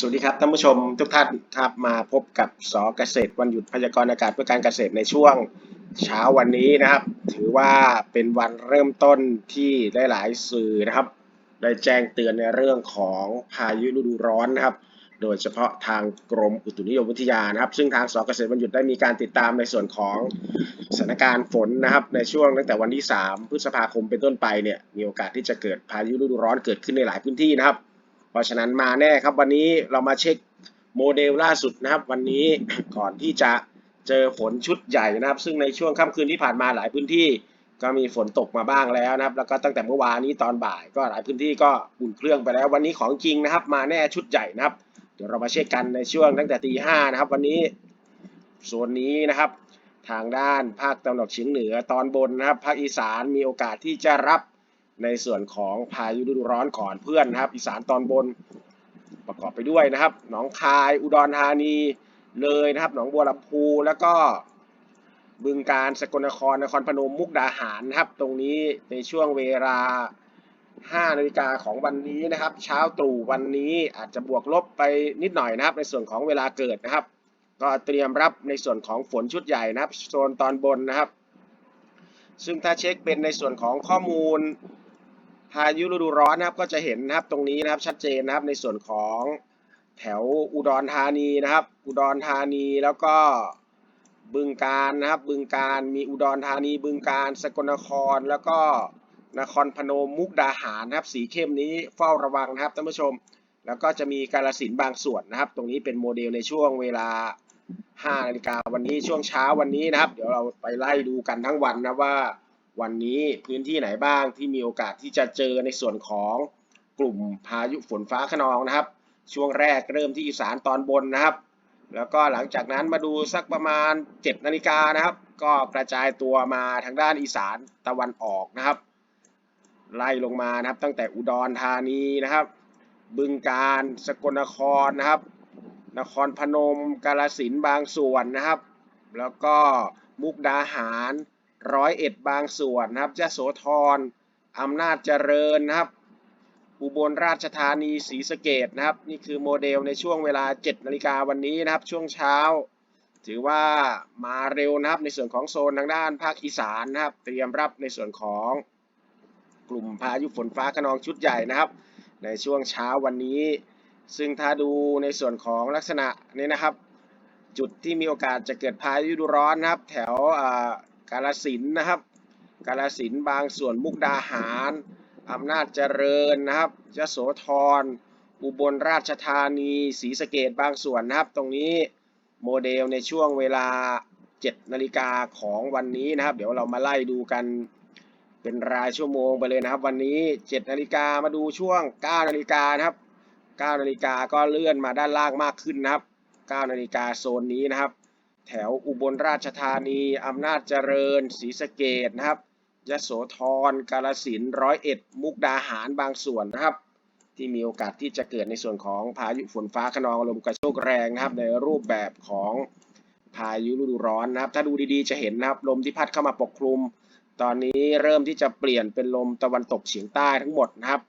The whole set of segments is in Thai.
สวัสดีครับท่านผู้ชมทุกท่านครับมาพบกับสอเกษตรวันหยุดพยากรณ์อากาศเพื่อการเกษตรในช่วงเช้าวันนี้นะครับ ถือว่าเป็นวันเริ่มต้นที่หลายๆสื่อนะครับ ได้แจ้งเตือนในเรื่องของพายุฤดูร้อนนะครับ โดยเฉพาะทางกรมอุตุนิยมวิทยานะครับ ซึ่งทางสอเกษตรวันหยุดได้มีการติดตามในส่วนของสถานการณ์ฝนนะครับ ในช่วงตั้งแต่วันที่ 3 พฤษภาคมเป็นต้นไปเนี่ยมีโอกาสที่จะเกิดพายุฤดูร้อนเกิดขึ้นในหลายพื้นที่นะครับ เพราะฉะนั้นมาแน่ครับวันนี้เรามาเช็คโมเดลล่าสุดนะครับ วันนี้ก่อนที่จะเจอฝนชุดใหญ่นะครับ ซึ่งในช่วงค่ำคืนที่ผ่านมาหลายพื้นที่ก็มีฝนตกมาบ้างแล้วนะครับ แล้วก็ตั้งแต่เมื่อวานนี้ตอนบ่ายก็หลายพื้นที่ก็อุ่นเครื่องไปแล้ว วันนี้ของจริงนะครับ มาแน่ชุดใหญ่นะครับ เดี๋ยวเรามาเช็คกันในช่วงตั้งแต่ตีห้านะครับ วันนี้โซนนี้นะครับ ทางด้านภาคตะวันออกเฉียงเหนือตอนบนนะครับ ภาคอีสานมีโอกาสที่จะรับ ในส่วนของพายุฤดูร้อนก่อนเพื่อนนะครับ อีสานตอนบนประกอบไปด้วยนะครับ หนองคาย อุดรธานี เลยนะครับ หนองบัวลำพูแล้วก็บึงการสกลนครนครพนมมุกดาหารนะครับ ตรงนี้ในช่วงเวลา 5 นาฬิกาของวันนี้นะครับ เช้าตรู่วันนี้อาจจะบวกลบไปนิดหน่อยนะครับ ในส่วนของเวลาเกิดนะครับ ก็เตรียมรับในส่วนของฝนชุดใหญ่นะครับโซนตอนบนนะครับ ซึ่งถ้าเช็คเป็นในส่วนของข้อมูลายุฤดูร้อนนะครับก็จะเห็นนะครับตรงนี้นะครับชัดเจนนะครับในส่วนของแถวอุดรธานีนะครับ อุดรธานีแล้วก็บึงการนะครับ บึงการมีอุดรธานี บึงการสกลนครแล้วก็นครพนมมุกดาหารนะครับ สีเข้มนี้เฝ้าระวังนะครับท่านผู้ชม แล้วก็จะมีกาลสินบางส่วนนะครับ ตรงนี้เป็นโมเดลในช่วงเวลา5นาฬิกาวันนี้ช่วงเช้าวันนี้นะครับ เดี๋ยวเราไปไล่ดูกันทั้งวันนะว่า วันนี้พื้นที่ไหนบ้างที่มีโอกาสที่จะเจอในส่วนของกลุ่มพายุฝนฟ้าขนองนะครับ ช่วงแรกเริ่มที่อีสานตอนบนนะครับ แล้วก็หลังจากนั้นมาดูสักประมาณ 7นาฬิกานะครับ ก็กระจายตัวมาทางด้านอีสานตะวันออกนะครับ ไล่ลงมานะครับ ตั้งแต่อุดรธานีนะครับ บึงการสกลนครนะครับ นครพนมกาลสินบางส่วนนะครับ แล้วก็มุกดาหาร ร้อยเอ็ดบางส่วนนะครับยโสธรอำนาจเจริญนะครับอุบลราชธานีศรีสะเกดนะครับ นี่คือโมเดลในช่วงเวลา 7 นาฬิกาวันนี้นะครับ ช่วงเช้า ถือว่ามาเร็วนะครับในส่วนของโซนทางด้านภาคอีสานนะครับ เตรียมรับในส่วนของกลุ่มพายุฝนฟ้าขนองชุดใหญ่นะครับ ในช่วงเช้าวันนี้ ซึ่งถ้าดูในส่วนของลักษณะนี้นะครับ จุดที่มีโอกาสจะเกิดพายุดูร้อนนะครับ แถว กาลสินนะครับ กาลสินบางส่วนมุกดาหารอำนาจเจริญนะครับยโสธร อุบลราชธานีศรีสะเกดบางส่วนนะครับ ตรงนี้โมเดลในช่วงเวลา 7 นาฬิกาของวันนี้นะครับ เดี๋ยวเรามาไล่ดูกันเป็นรายชั่วโมงไปเลยนะครับ วันนี้ 7 นาฬิกามาดูช่วง 9 นาฬิกานะครับ 9 นาฬิกาก็เลื่อนมาด้านล่างมากขึ้นนะครับ 9 นาฬิกาโซนนี้นะครับ แถวอุบลราชธานีอำนาจเจริญศรีสะเกดนะครับยโสธรกาลสินร้อยเอ็ดมุกดาหารบางส่วนนะครับ ที่มีโอกาสที่จะเกิดในส่วนของพายุฝนฟ้าขนองลมกระโชกแรงนะครับ ในรูปแบบของพายุฤดูร้อนนะครับ ถ้าดูดีๆจะเห็นนะครับลมที่พัดเข้ามาปกคลุม ตอนนี้เริ่มที่จะเปลี่ยนเป็นลมตะวันตกเฉียงใต้ทั้งหมดนะครับ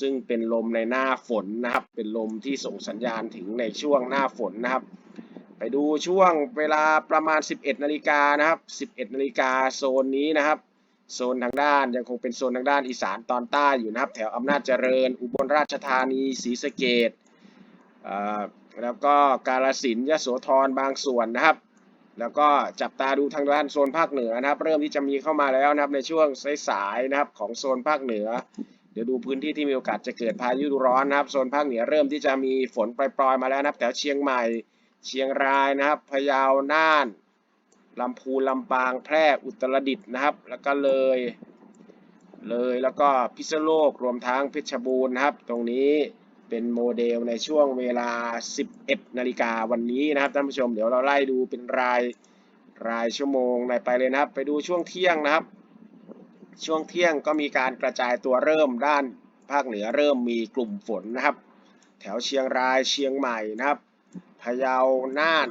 ซึ่งเป็นลมในหน้าฝนนะครับ เป็นลมที่ส่งสัญญาณถึงในช่วงหน้าฝนนะครับ ไปดูช่วงเวลาประมาณ 11นาฬิกานะครับ 11นาฬิกาโซนนี้นะครับ โซนทางด้านยังคงเป็นโซนทางด้านอีสานตอนใต้อยู่นะครับ แถวอำนาจเจริญ อุบลราชธานีศรีสะเกดแล้วก็กาลสินยโสธรบางส่วนนะครับ แล้วก็จับตาดูทางด้านโซนภาคเหนือนะครับ เริ่มที่จะมีเข้ามาแล้วนะครับในช่วงสายๆนะครับของโซนภาคเหนือ เดี๋ยวดูพื้นที่ที่มีโอกาสจะเกิดพายุร้อนนะครับ โซนภาคเหนือเริ่มที่จะมีฝนปล่อยๆมาแล้วนะครับแถวเชียงใหม่ เชียงรายนะครับพะเยาน่านลำพูนลำปางแพร่อุตรดิตถ์นะครับ แล้วก็เลย เลยแล้วก็พิษณุโลกรวมทั้งเพชรบูรณ์นะครับ ตรงนี้เป็นโมเดลในช่วงเวลา 11 นาฬิกาวันนี้นะครับท่านผู้ชมเดี๋ยวเราไล่ดูเป็นรายรายชั่วโมงในไปเลยนะครับ ไปดูช่วงเที่ยงนะครับ ช่วงเที่ยงก็มีการกระจายตัวเริ่มด้านภาคเหนือเริ่มมีกลุ่มฝนนะครับ แถวเชียงรายเชียงใหม่นะครับ พะเยา น่าน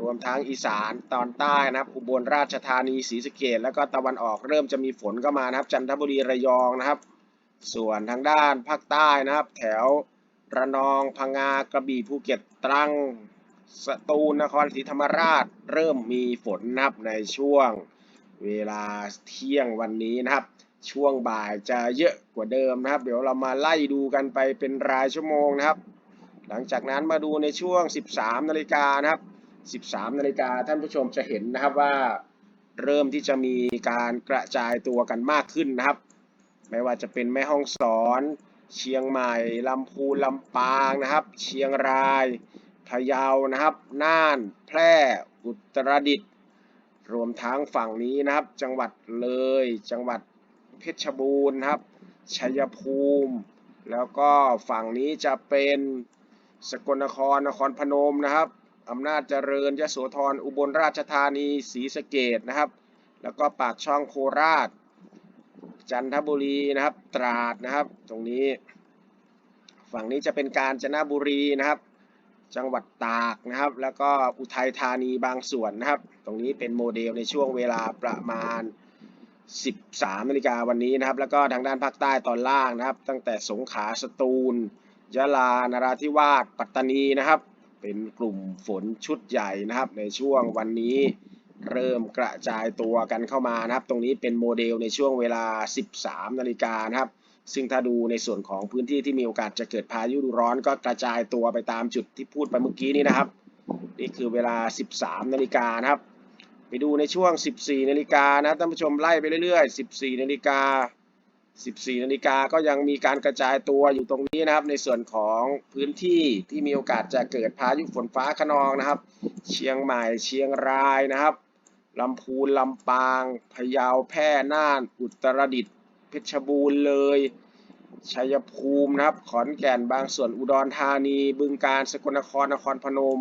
รวมทั้งอีสานตอนใต้นะครับอุบลราชธานีศรีสะเกดแล้วก็ตะวันออกเริ่มจะมีฝนเข้ามานะครับ จันทบุรีระยองนะครับ ส่วนทางด้านภาคใต้นะครับ แถวระนองพังงากระบี่ภูเก็ตตรังสตูลนครศรีธรรมราชเริ่มมีฝนนะครับในช่วงเวลาเที่ยงวันนี้นะครับ ช่วงบ่ายจะเยอะกว่าเดิมนะครับ เดี๋ยวเรามาไล่ดูกันไปเป็นรายชั่วโมงนะครับ หลังจากนั้นมาดูในช่วง 13 นาฬิกานะครับ 13 นาฬิกาท่านผู้ชมจะเห็นนะครับว่าเริ่มที่จะมีการกระจายตัวกันมากขึ้นนะครับ ไม่ว่าจะเป็นแม่ฮ่องสอน เชียงใหม่ลำพูนลำปางนะครับ เชียงรายพะเยานะครับ น่าน แพร่ อุตรดิตถ์รวมทั้งฝั่งนี้นะครับ จังหวัดเลย จังหวัดเพชรบูรณ์ครับ ชัยภูมิ แล้วก็ฝั่งนี้จะเป็น สกลนครนครพนมนะครับอำนาจเจริญยโสธรอุบลราชธานีศรีสะเกดนะครับ แล้วก็ปากช่องโคราช จันทบุรีนะครับ ตราดนะครับ ตรงนี้ ฝั่งนี้จะเป็นกาญจนบุรีนะครับ จังหวัดตากนะครับ แล้วก็อุทัยธานีบางส่วนนะครับ ตรงนี้เป็นโมเดลในช่วงเวลาประมาณ 13นาฬิกาวันนี้นะครับ แล้วก็ทางด้านภาคใต้ตอนล่างนะครับ ตั้งแต่สงขลาสตูล ยะลานราธิวาสปัตตานีนะครับ เป็นกลุ่มฝนชุดใหญ่นะครับ ในช่วงวันนี้เริ่มกระจายตัวกันเข้ามานะครับ ตรงนี้เป็นโมเดลในช่วงเวลา 13 นาฬิกานะครับ ซึ่งถ้าดูในส่วนของพื้นที่ที่มีโอกาสจะเกิดพายุดูร้อนก็กระจายตัวไปตามจุดที่พูดไปเมื่อกี้นี้นะครับ นี่คือเวลา 13 นาฬิกานะครับ ไปดูในช่วง 14 นาฬิกานะท่านผู้ชมไล่ไปเรื่อยๆ 14 นาฬิกา 14นาฬิกาก็ยังมีการกระจายตัวอยู่ตรงนี้นะครับ ในส่วนของพื้นที่ที่มีโอกาสจะเกิดพายุฝนฟ้าคะนองนะครับ เชียงใหม่เชียงรายนะครับลำพูนลำปางพะเยาแพร่น่าน อุตรดิตถ์เพชรบูรณ์เลยชัยภูมินะครับ ขอนแก่นบางส่วนอุดรธานี บึงกาฬสกลนครนครพนม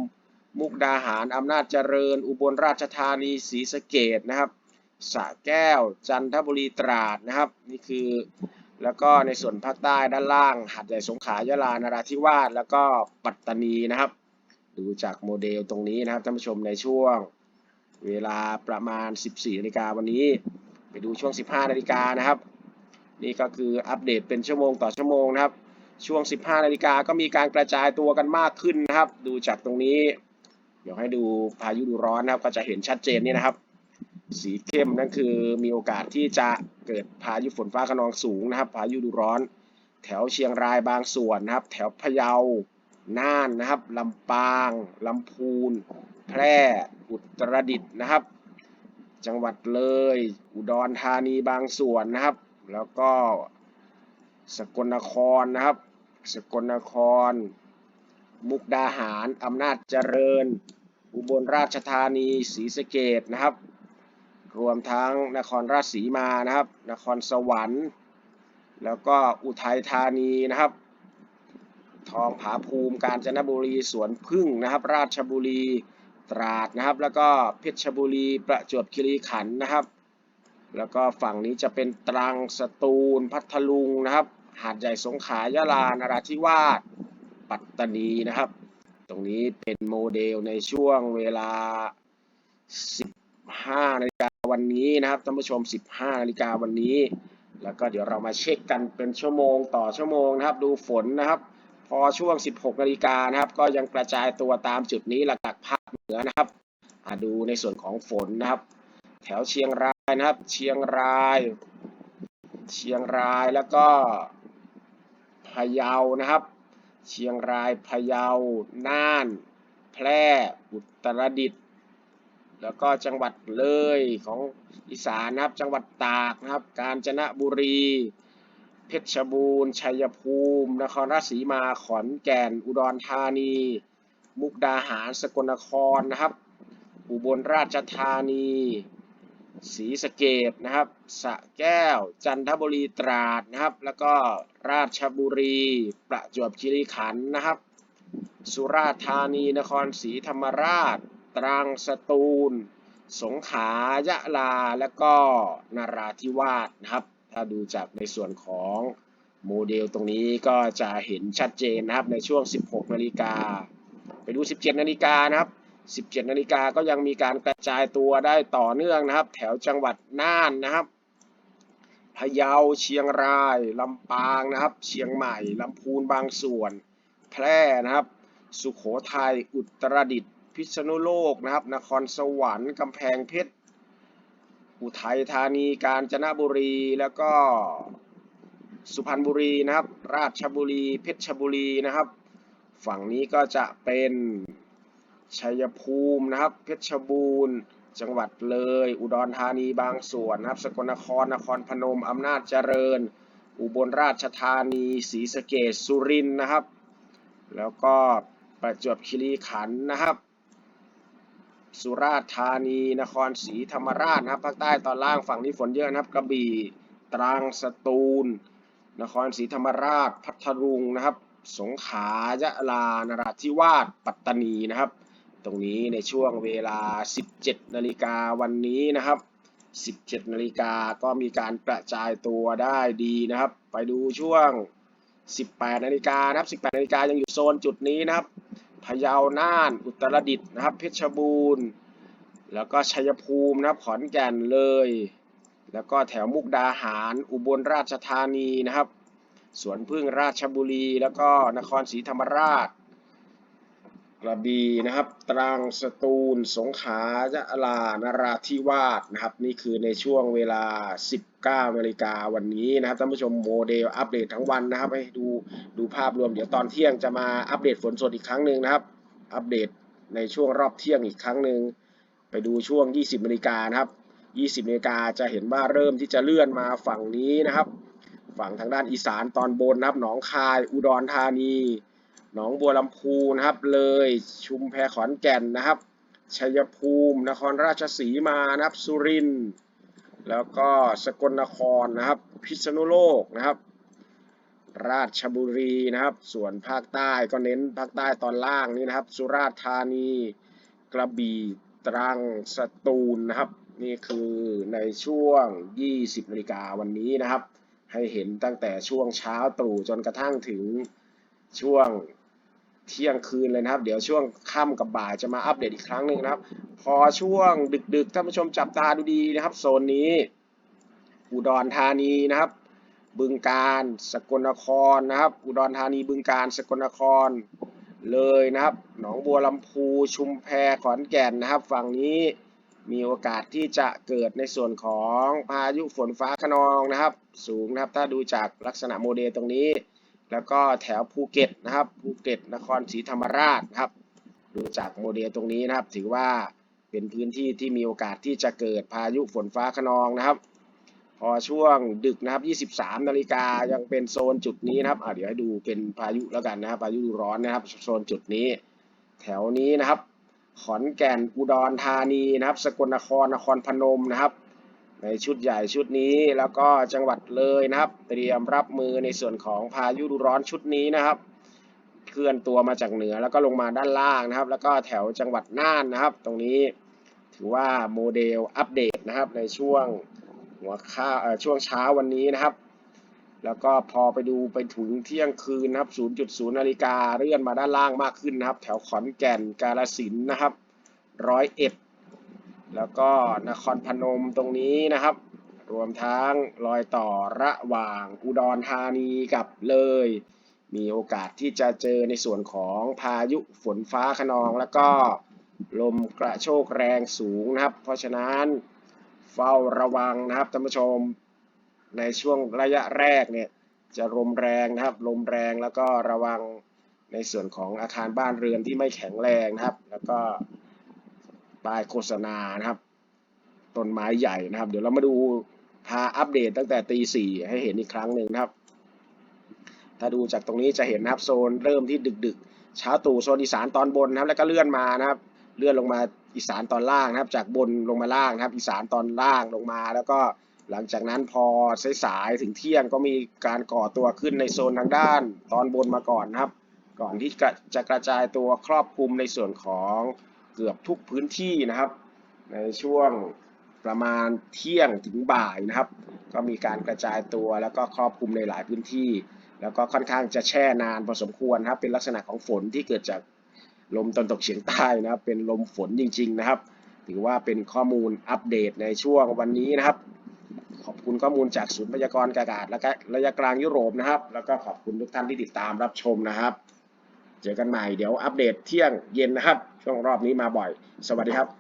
มุกดาหารอำนาจเจริญ อุบลราชธานีศรีสะเกดนะครับ สระแก้ว จันทบุรีตราดนะครับ นี่คือ แล้วก็ในส่วนภาคใต้ด้านล่างหาดใหญ่สงขลายะลานราธิวาสแล้วก็ปัตตานีนะครับ ดูจากโมเดลตรงนี้นะครับท่านผู้ชมในช่วง เวลาประมาณ 14นาฬิกาวันนี้ ไปดูช่วง 15นาฬิกานะครับ นี่ก็คืออัปเดตเป็นชั่วโมงต่อชั่วโมงนะครับ ช่วง 15นาฬิกาก็มีการกระจายตัวกันมากขึ้นนะครับ ดูจากตรงนี้ เดี๋ยวให้ดูพายุดูร้อนนะครับ ก็จะเห็นชัดเจนนี่นะครับ สีเข้มนั่นคือมีโอกาสที่จะเกิดพายุฝนฟ้าคะนองสูงนะครับ พายุดูร้อน แถวเชียงรายบางส่วนนะครับ แถวพะเยา น่านนะครับลำปางลำพูน แพร่อุตรดิตถ์นะครับ จังหวัดเลย อุดรธานีบางส่วนนะครับ แล้วก็สกลนครนะครับ สกลนคร มุกดาหารอำนาจเจริญ อุบลราชธานีศรีสะเกดนะครับ รวมทั้งนครราชสีมานะครับ นครสวรรค์ แล้วก็อุทัยธานีนะครับ ทองผาภูมิ กาญจนบุรี สวนพึ่งนะครับ ราชบุรี ตราดนะครับ แล้วก็เพชรบุรี ประจวบคีรีขันธ์นะครับ แล้วก็ฝั่งนี้จะเป็นตรัง สตูล พัทลุงนะครับ หาดใหญ่สงขลา ยะลา นราธิวาส ปัตตานีนะครับ ตรงนี้เป็นโมเดลในช่วงเวลา 15นาฬิกา วันนี้นะครับท่านผู้ชม 15นาฬิกาวันนี้ แล้วก็เดี๋ยวเรามาเช็คกันเป็นชั่วโมงต่อชั่วโมงนะครับ ดูฝนนะครับ พอช่วง 16นาฬิกานะครับ ก็ยังกระจายตัวตามจุดนี้หลักๆภาคเหนือนะครับอ่าดูในส่วนของฝนนะครับ แถวเชียงรายนะครับ เชียงราย เชียงรายแล้วก็พะเยานะครับ เชียงรายพะเยาน่าน แพร่อุตรดิตถ์ แล้วก็จังหวัดเลยของอีสานนะครับ จังหวัดตากนะครับ กาญจนบุรี เพชรบูรณ์ ชัยภูมิ นครราชสีมา ขอนแก่น อุดรธานี มุกดาหาร สกลนครนะครับ อุบลราชธานีศรีสะเกดนะครับสะแก้ว จันทบุรีตราดนะครับ แล้วก็ราชบุรี ประจวบคีรีขันธ์นะครับ สุราษฎร์ธานี นครศรีธรรมราช ตรัง สตูล สงขลายะลา และก็นราธิวาสนะครับ ถ้าดูจากในส่วนของโมเดลตรงนี้ก็จะเห็นชัดเจนนะครับในช่วง 16 นาฬิกา ไปดู 17 นาฬิกานะครับ 17 นาฬิกาก็ยังมีการกระจายตัวได้ต่อเนื่องนะครับ แถวจังหวัดน่านนะครับพะเยาเชียงรายลำปางนะครับ เชียงใหม่ลำพูนบางส่วน แพร่นะครับ สุขโขทัยอุตรดิตถ์ พิษณุโลกนะครับ นครสวรรค์กำแพงเพชรอุทัยธานีกาญจนบุรีแล้วก็สุพรรณบุรีนะครับ ราชบุรี เพชรบุรีนะครับ ฝั่งนี้ก็จะเป็นชัยภูมินะครับ เพชรบูรณ์จังหวัดเลย อุดรธานีบางส่วนนะครับ สกลนครนครพนมอำนาจเจริญ อุบลราชธานีศรีสะเกษสุรินทร์นะครับ แล้วก็ประจวบคีรีขันธ์นะครับ สุราษฎร์ธานีนครศรีธรรมราชนะครับภาคใต้ตอนล่างฝั่งนี้ฝนเยอะนะครับกระบี่ตรังสตูล นครศรีธรรมราช พัทลุงนะครับ สงขลายะลานราธิวาสปัตตานีนะครับ ตรงนี้ในช่วงเวลา 17 นาฬิกาวันนี้นะครับ 17 นาฬิกาก็มีการกระจายตัวได้ดีนะครับ ไปดูช่วง 18 นาฬิกานะครับ 18 นาฬิกายังอยู่โซนจุดนี้นะครับ พะเยา น่าน อุตรดิตถ์นะครับ เพชรบูรณ์ แล้วก็ชัยภูมินะครับ ขอนแก่นเลย แล้วก็แถวมุกดาหาร อุบลราชธานีนะครับ สวนพึ่งราชบุรี แล้วก็นครศรีธรรมราช กระบี่นะครับ ตรังสตูล สงขลายะลานราธิวาสนะครับ นี่คือในช่วงเวลา 19นาฬิกาวันนี้นะครับท่านผู้ชมโมเดลอัปเดตทั้งวันนะครับ ให้ดูดูภาพรวมเดี๋ยวตอนเที่ยงจะมาอัปเดตฝนสดอีกครั้งหนึ่งนะครับ อัปเดตในช่วงรอบเที่ยงอีกครั้งหนึ่งไปดูช่วง 20นาฬิกานะครับ 20นาฬิกาจะเห็นว่าเริ่มที่จะเลื่อนมาฝั่งนี้นะครับ ฝั่งทางด้านอีสานตอนบนนะครับ หนองคาย อุดรธานี หนองบัวลำพูนะครับ เลยชุมแพขอนแก่นนะครับชัยภูมิ นครราชสีมานะครับ สุรินทร์แล้วก็สกลนครนะครับ พิษณุโลกนะครับ ราชบุรีนะครับ ส่วนภาคใต้ก็เน้นภาคใต้ตอนล่างนี่นะครับ สุราษฎร์ธานี กระบี่ตรังสตูลนะครับ นี่คือในช่วง 20นาฬิกาวันนี้นะครับ ให้เห็นตั้งแต่ช่วงเช้าตรู่จนกระทั่งถึงช่วง เที่ยงคืนเลยนะครับ เดี๋ยวช่วงค่ำกับบ่ายจะมาอัปเดตอีกครั้งหนึ่งนะครับ พอช่วงดึกๆท่านผู้ชมจับตาดูดีนะครับ โซนนี้ อุดรธานีนะครับ บึงการสกลนครนะครับ อุดรธานีบึงการสกลนครเลยนะครับ หนองบัวลำพูชุมแพขอนแก่นนะครับ ฝั่งนี้มีโอกาสที่จะเกิดในส่วนของพายุฝนฟ้าขนองนะครับ สูงนะครับ ถ้าดูจากลักษณะโมเดลตรงนี้ แล้วก็แถวภูเก็ตนะครับภูเก็ตนครศรีธรรมราชนะครับ ดูจากโมเดลตรงนี้นะครับ ถือว่าเป็นพื้นที่ที่มีโอกาสที่จะเกิดพายุฝนฟ้าขนองนะครับ พอช่วงดึกนะครับ 23 นาฬิกายังเป็นโซนจุดนี้นะครับอ่าเดี๋ยวให้ดูเป็นพายุแล้วกันนะครับพายุร้อนนะครับ โซนจุดนี้ แถวนี้นะครับ ขอนแก่นอุดรธานีนะครับ สกลนครนครพนมนะครับ ในชุดใหญ่ชุดนี้แล้วก็จังหวัดเลยนะครับ เตรียมรับมือในส่วนของพายุดูร้อนชุดนี้นะครับ เคลื่อนตัวมาจากเหนือแล้วก็ลงมาด้านล่างนะครับ แล้วก็แถวจังหวัดน่านนะครับ ตรงนี้ถือว่าโมเดลอัปเดตนะครับในช่วงหัวข้าช่วงเช้าวันนี้นะครับ แล้วก็พอไปดูไปถึงเที่ยงคืนนะครับ 0.0นาฬิกาเลื่อนมาด้านล่างมากขึ้นนะครับ แถวขอนแก่นกาฬสินนะครับร้อยเอ็ด แล้วก็นครพนมตรงนี้นะครับ รวมทั้งรอยต่อระหว่างอุดรธานีกับเลย มีโอกาสที่จะเจอในส่วนของพายุฝนฟ้าขนองแล้วก็ลมกระโชกแรงสูงนะครับ เพราะฉะนั้นเฝ้าระวังนะครับท่านผู้ชมในช่วงระยะแรกเนี่ยจะลมแรงนะครับ ลมแรงแล้วก็ระวังในส่วนของอาคารบ้านเรือนที่ไม่แข็งแรงนะครับ แล้วก็ ป้ายโฆษณานะครับต้นไม้ใหญ่นะครับ เดี๋ยวเรามาดูพาอัปเดตตั้งแต่ตีสี่ให้เห็นอีกครั้งหนึ่งนะครับ ถ้าดูจากตรงนี้จะเห็นนะครับโซนเริ่มที่ดึกๆ เช้าตู่โซนอีสานตอนบนนะครับ แล้วก็เลื่อนมานะครับ เลื่อนลงมาอีสานตอนล่างนะครับ จากบนลงมาล่างนะครับ อีสานตอนล่างลงมา แล้วก็หลังจากนั้นพอสายๆถึงเที่ยงก็มีการก่อตัวขึ้นในโซนทางด้านตอนบนมาก่อนนะครับ ก่อนที่จะกระจายตัวครอบคลุมในส่วนของ เกือบทุกพื้นที่นะครับ ในช่วงประมาณเที่ยงถึงบ่ายนะครับ ก็มีการกระจายตัวแล้วก็ครอบคลุมในหลายพื้นที่ แล้วก็ค่อนข้างจะแช่นานพอสมควรครับเป็นลักษณะของฝนที่เกิดจากลมตะวันตกเฉียงใต้นะครับ เป็นลมฝนจริง ๆ นะครับ ถือว่าเป็นข้อมูลอัปเดตในช่วงวันนี้นะครับ ขอบคุณข้อมูลจากศูนย์พยากรณ์อากาศและระยะกลางยุโรปนะครับ แล้วก็ขอบคุณทุกท่านที่ติดตามรับชมนะครับ เจอกันใหม่เดี๋ยวอัปเดตเที่ยงเย็นนะครับ ช่วงรอบนี้มาบ่อย สวัสดีครับ